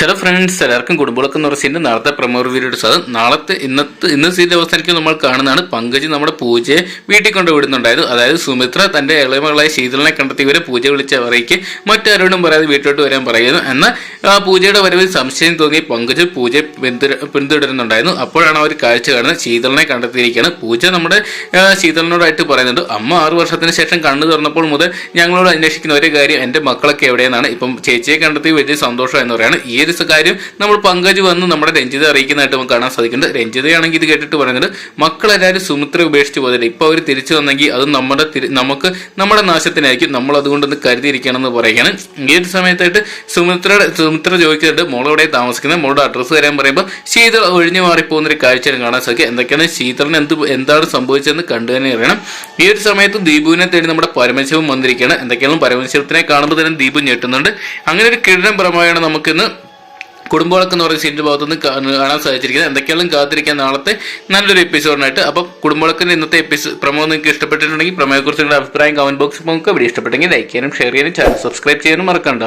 Hello friends എല്ലാവർക്കും കുടുംബങ്ങളൊക്കെ എന്ന് സീന്റെ നാളത്തെ പ്രമോ റിവ്യൂയുടെ സാധനം നാളത്തെ ഇന്നത്തെ ഇന്ന് സീന്റെ അവസാനിക്കും നമ്മൾ കാണുന്നതാണ്. പങ്കജ് നമ്മുടെ പൂജയെ വീട്ടിൽ കൊണ്ട് വിടുന്നുണ്ടായിരുന്നു അതായത് സുമിത്ര തന്റെ ഇളയമകളായ ശീതളിനെ കണ്ടെത്തി ഇവരെ പൂജ വിളിച്ച അവരേക്ക് മറ്റാരോടും പറയാതെ വീട്ടിലോട്ട് വരാൻ പറയുന്നു. എന്നാൽ ആ പൂജയുടെ വരവിൽ സംശയം തോന്നി പങ്കജ് പൂജയെ പിന്തുട പിന്തുടരുന്നുണ്ടായിരുന്നു. അപ്പോഴാണ് അവർ കാഴ്ച കാണുന്നത്. ശീതളിനെ കണ്ടെത്തിയിരിക്കുകയാണ്. പൂജ നമ്മുടെ ശീതളിനോടായിട്ട് പറയുന്നുണ്ട്. അമ്മ ആറു വർഷത്തിന് ശേഷം കണ്ണു തുറന്നപ്പോൾ മുതൽ ഞങ്ങളോട് അന്വേഷിക്കുന്ന ഒരു കാര്യം എന്റെ മക്കളൊക്കെ എവിടെയെന്നാണ്. ഇപ്പം ചേച്ചിയെ കണ്ടെത്തി വലിയ സന്തോഷം എന്ന് പറയുന്നത് ഈ ഒരു കാര്യം നമ്മൾ പങ്കജ് വന്ന് നമ്മുടെ രഞ്ജിത അറിയിക്കുന്നതായിട്ട് നമുക്ക് കാണാൻ സാധിക്കുന്നുണ്ട്. രഞ്ജിതയാണെങ്കിൽ ഇത് കേട്ടിട്ട് പറയുന്നത് മക്കളെല്ലാവരും സുമിത്ര ഉപേക്ഷിച്ച് പോയതില്ല? ഇപ്പൊ അവർ തിരിച്ചു വന്നെങ്കിൽ അത് നമ്മുടെ നമുക്ക് നമ്മുടെ നാശത്തിനായിരിക്കും. നമ്മൾ അതുകൊണ്ടൊന്ന് കരുതിയിരിക്കണം എന്ന് പറയുകയാണ്. ഈ ഒരു സമയത്തായിട്ട് സുമിത്രയുടെ സുമിത്ര ചോദിക്കുന്നുണ്ട് മോളെവിടെ താമസിക്കുന്നത്? മോളുടെ അഡ്രസ്സ് തരാൻ പറയുമ്പോൾ ശീതൾ ഒഴിഞ്ഞു മാറിപ്പോകുന്ന ഒരു കാഴ്ചയാണ് കാണാൻ സാധിക്കും എന്തൊക്കെയാണ്? ശീതളിന് എന്ത് എന്താണ് സംഭവിച്ചതെന്ന് കണ്ടു തന്നെ അറിയണം. ഈ ഒരു സമയത്ത് ദീപുവിനെ തേടി നമ്മുടെ പരമശിവം വന്നിരിക്കുകയാണ്. എന്തൊക്കെയാണ് പരമശിവത്തിനെ കാണുമ്പോൾ തന്നെ ദീപു ഞെട്ടുന്നുണ്ട്. അങ്ങനെ ഒരു കിഴൻ പ്രമാണമാണ് നമുക്കിന്ന് കുടുംബങ്ങളൊക്കെ എന്ന് പറയുന്ന സീന്റെ ഭാഗത്തുനിന്ന് കാണാൻ സാധിച്ചിരിക്കുന്നത്. എന്തൊക്കെയാലും കാത്തിരിക്കാൻ നാളത്തെ നല്ലൊരു എപ്പിസോഡിനായിട്ട് അപ്പം കുടുംബങ്ങളൊക്കെ ഇന്നത്തെ എപ്പിസോഡ് പ്രമോ നിങ്ങൾക്ക് ഇഷ്ടപ്പെട്ടിട്ടുണ്ടെങ്കിൽ പ്രമോയെക്കുറിച്ച് നിങ്ങളുടെ അഭിപ്രായം കമന്റ് ബോക്സിൽ നമുക്ക് ഇവിടെ ഇഷ്ടപ്പെട്ടെങ്കിൽ ലൈക്ക് ചെയ്യാനും ഷെയർ ചെയ്യാനും ചാനൽ സബ്സ്ക്രൈബ് ചെയ്യാനും മറക്കണ്ട.